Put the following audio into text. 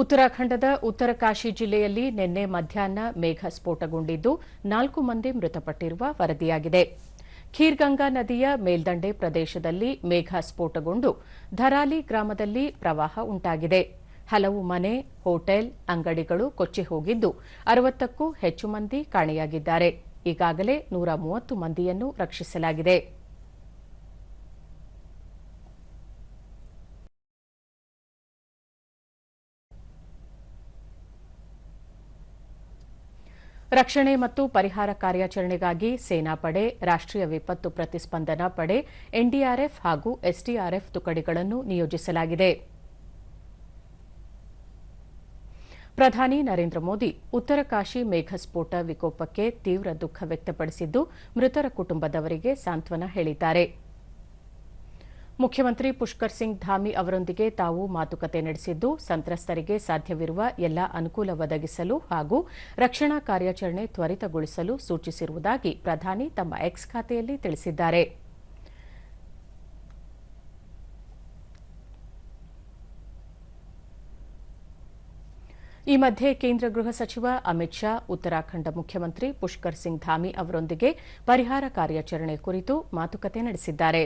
ಉತ್ತರಾಖಂಡದ ಉತ್ತರಕಾಶಿ ಜಿಲ್ಲೆಯಲ್ಲಿ ನಿನ್ನೆ ಮಧ್ಯಾಹ್ನ ಮೇಘ ಸ್ಫೋಟಗೊಂಡಿದ್ದು ನಾಲ್ಕು ಮಂದಿ ಮೃತಪಟ್ಟಿರುವ ವರದಿಯಾಗಿದೆ. ಖೀರ್ಗಂಗಾ ನದಿಯ ಮೇಲ್ದಂಡೆ ಪ್ರದೇಶದಲ್ಲಿ ಮೇಘ ಸ್ಫೋಟಗೊಂಡು ಧರಾಲಿ ಗ್ರಾಮದಲ್ಲಿ ಪ್ರವಾಹ ಉಂಟಾಗಿದೆ. ಹಲವು ಮನೆ, ಹೋಟೆಲ್, ಅಂಗಡಿಗಳು ಕೊಚ್ಚಿ ಹೋಗಿದ್ದು ಅರವತ್ತಕ್ಕೂ ಹೆಚ್ಚು ಮಂದಿ ಕಾಣೆಯಾಗಿದ್ದಾರೆ. ಈಗಾಗಲೇ ನೂರ ಮೂವತ್ತು ಮಂದಿಯನ್ನು ರಕ್ಷಿಸಲಾಗಿದೆ. ರಕ್ಷಣೆ ಮತ್ತು ಪರಿಹಾರ ಕಾರ್ಯಾಚರಣೆಗಾಗಿ ಸೇನಾಪಡೆ ರಾಷ್ಟೀಯ ವಿಪತ್ತು ಪ್ರತಿಸ್ಪಂದನಾ ಪಡೆ, ಎನ್ಡಿಆರ್ಎಫ್ ಹಾಗೂ ಎಸ್ಡಿಆರ್ಎಫ್ ತುಕಡಿಗಳನ್ನು ನಿಯೋಜಿಸಲಾಗಿದೆ. ಪ್ರಧಾನಿ ನರೇಂದ್ರ ಮೋದಿ ಉತ್ತರಕಾಶಿ ಮೇಘಸ್ಫೋಟ ವಿಕೋಪಕ್ಕೆ ತೀವ್ರ ದುಃಖ ವ್ಯಕ್ತಪಡಿಸಿದ್ದು ಮೃತರ ಕುಟುಂಬದವರಿಗೆ ಸಾಂತ್ವನ ಹೇಳಿದ್ದಾರೆ. ಮುಖ್ಯಮಂತ್ರಿ ಪುಷ್ಕರ್ ಸಿಂಗ್ ಧಾಮಿ ಅವರೊಂದಿಗೆ ತಾವು ಮಾತುಕತೆ ನಡೆಸಿದ್ದು, ಸಂತ್ರಸ್ತರಿಗೆ ಸಾಧ್ಯವಿರುವ ಎಲ್ಲ ಅನುಕೂಲ ಒದಗಿಸಲು ಹಾಗೂ ರಕ್ಷಣಾ ಕಾರ್ಯಾಚರಣೆ ತ್ವರಿತಗೊಳಿಸಲು ಸೂಚಿಸಿರುವುದಾಗಿ ಪ್ರಧಾನಿ ತಮ್ಮ ಎಕ್ಸ್ ಖಾತೆಯಲ್ಲಿ ತಿಳಿಸಿದ್ದಾರೆ. ಈ ಮಧ್ಯೆ ಕೇಂದ್ರ ಗೃಹ ಸಚಿವ ಅಮಿತ್ ಶಾ, ಉತ್ತರಾಖಂಡ ಮುಖ್ಯಮಂತ್ರಿ ಪುಷ್ಕರ್ ಸಿಂಗ್ ಧಾಮಿ ಅವರೊಂದಿಗೆ ಪರಿಹಾರ ಕಾರ್ಯಾಚರಣೆ ಕುರಿತು ಮಾತುಕತೆ ನಡೆಸಿದ್ದಾರೆ.